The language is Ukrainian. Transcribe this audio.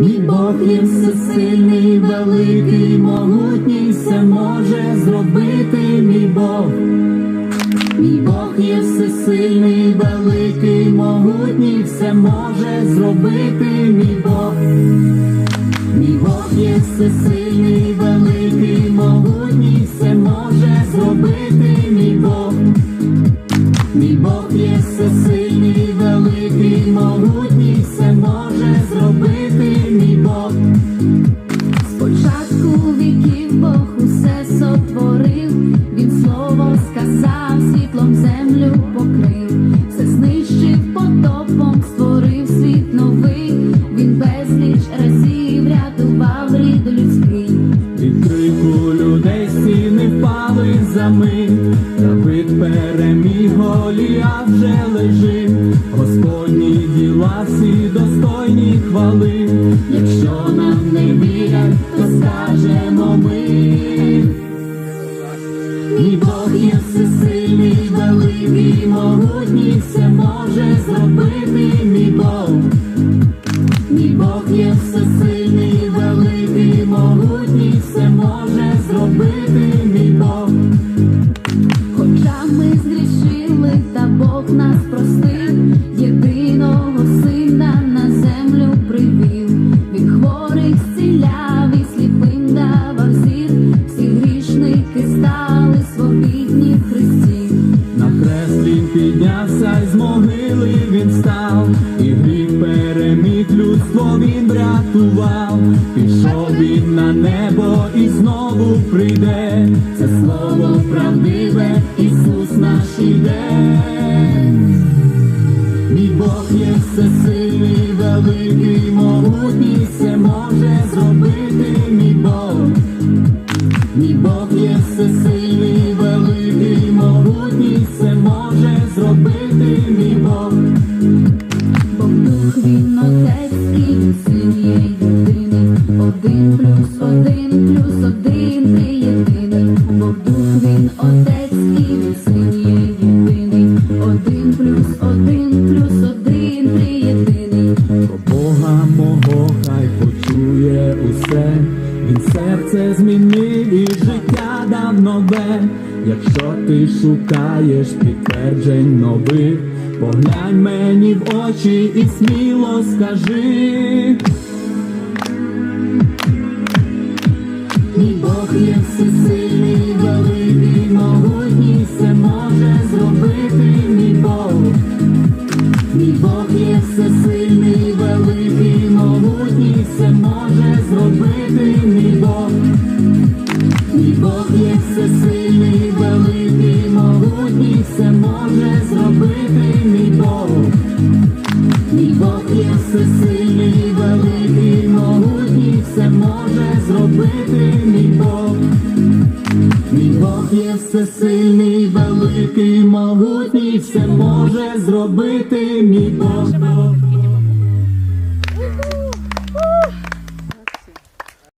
Мій Бог є всесильний, великий, могутній, все може зробити мій Бог. Мій Бог є всесильний, великий, могутній, все може зробити мій Бог. Мій Бог є всесильний, великий, могутній, все може Бог є всесильний, великий, могутній, все може зробити мій Бог. Спочатку віків Бог усе сотворив, він слово сказав, світлом землю покрив, все знищив потопом, створив світ новий, він безліч разів рятував рід людський. Впали за мить, Давид переміг Голія вже лежить, Господні діла всі достойні хвали, якщо нам не вірять, то скажемо ми. Мій Бог є всесильний, великий, могутній, все може зробити мій Бог. Мій Бог є всесильний, великий, могутній, все нас єдиного сина на землю привів. Він хворих зціляв сліпим давав зір, всі грішники стали свобідні в. На хрест він піднявся, з могили він став, і гріх переміг людство він врятував. Пішов він на небо і знову прийде. Це слово правдиве, Ісус наш іде. Є всесильний, великий, могутній, все може зробити мій Бог. Мій Бог є всесильний, великий, могутній, все може зробити мій. Бог один плюс один три єдиний. Про мого хай почує усе, він серце змінив і життя дав нове. Якщо ти шукаєш підтверджень нових, поглянь мені в очі і сміло скажи. Могутній, все може зробити мій Бог. Мій Бог є всесильний, великий, могутній, все може зробити мій Бог. Мій Бог є всесильний, великий, могутній, все може зробити мій Бог. Мій Бог є всесильний, великий, могутній, все може зробити мій Бог.